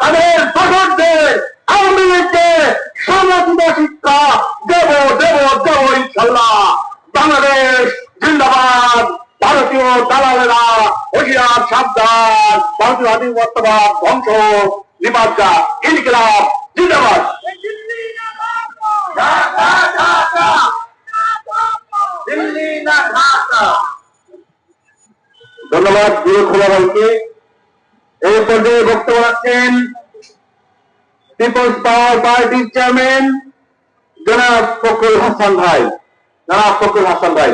তাদের দোষরদের আওয়ামী লীগকে সমচিত শিক্ষা দেব দেব দেব ইনশাল্লাহ। বাংলাদেশ জিন্দাবাদ ভারতীয় দালালেরা হুশিয়ার সাবধান ভারতীয় আধিপত্যবাদ ধ্বংস নিবাসা ইনকিলাব জিন্দাবাদ। ধন্যবাদ প্রিয় খোলাবালকে এই পর্যায়ে বক্তব্য রাখছেন পিপলস পাওয়ার পার্টির চেয়ারম্যান জনাব হাসান ভাই। জনাব হাসান ভাই।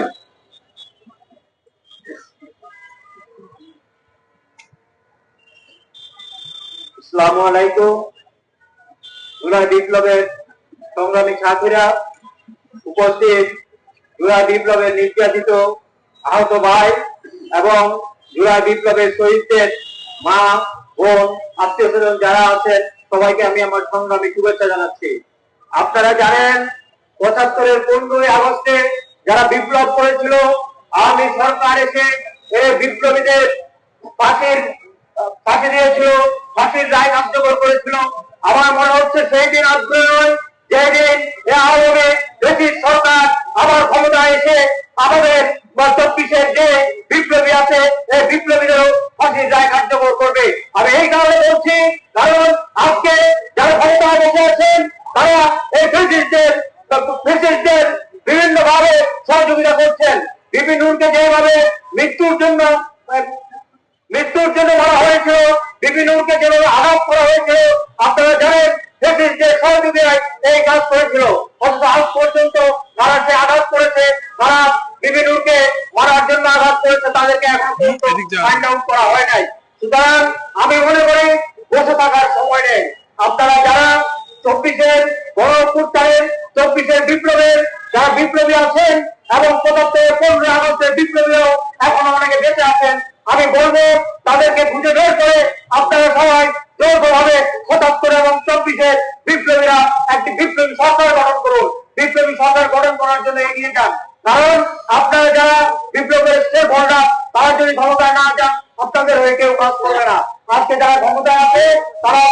আলাইকুম। বিপ্লবের সংগ্রামী সাথীরা উপস্থিত। জুলাই বিপ্লবের নির্যাতিত আহত ভাই এবং জুলাই বিপ্লবের শহীদদের মা, বোন আত্মীয় স্বজন যারা আছেন সবাইকে আমি আমার সংগ্রামী শুভেচ্ছা জানাচ্ছি। আপনারা জানেন, পঁচাত্তরের পনেরোই আগস্টে যারা বিপ্লব করেছিল আওয়ামী সরকার এসে এই বিপ্লবীদের ফাঁসির, ফাঁসি দিয়েছিল, ফাঁসির রায় কার্যকর করেছিল। আমার মনে হচ্ছে সেই দিন আগ্রহ নয় যেই দিন এ আওয়ামী সরকার আবার ক্ষমতায় এসে আমাদের বা চব্বিশের যে বিপ্লবী আছে এই বিপ্লবীদেরও ফাঁসির রায় কার্যকর করবে আমি এই কারণে বলছি কারণ আজকে যারা ক্ষমতায় বসে আছেন তারা এই ব্রিটিশদের ব্রিটিশদের বিভিন্ন ভাবে সহযোগিতা করছেন। বিভিন্নকে যেভাবে মৃত্যুর জন্য মৃত্যুর জন্য মারা হয়েছিল বিভিন্নকে যেভাবে আঘাত করা হয়েছিল আপনারা জানেন ব্রিটিশদের সহযোগিতায় এই কাজ করেছিল। অথচ আজ পর্যন্ত তারা যে আঘাত করেছে তারা বিভিন্নকে মারার জন্য আঘাত করেছে তাদেরকে এখন পর্যন্ত ফাইন্ড আউট করা হয় নাই। সুতরাং আমি মনে করি বসে থাকার সময় নেই। আপনারা যারা চব্বিশের বড় কুর্তারের চব্বিশের বিপ্লবের, যারা বিপ্লবী আছেন এবং পঁচাত্তর পনেরো আগস্টের বিপ্লবীরাও এখনও অনেকে বেঁচে আছেন, আমি বলব, তাদেরকে খুঁজে বের করে আপনারা সবাই যৌথভাবে পঁচাত্তর এবং চব্বিশের বিপ্লবীরা একটি বিপ্লবী সরকার গঠন করুন। বিপ্লবী সরকার গঠন করার জন্য এগিয়ে যান। কারণ আপনারা যারা বিপ্লবের স্টেক হোল্ডার তারা যদি ক্ষমতায় না যান, আপনাদের হয়ে কেউ কাজ করবে না। আজকে যারা ক্ষমতায় আছে তারা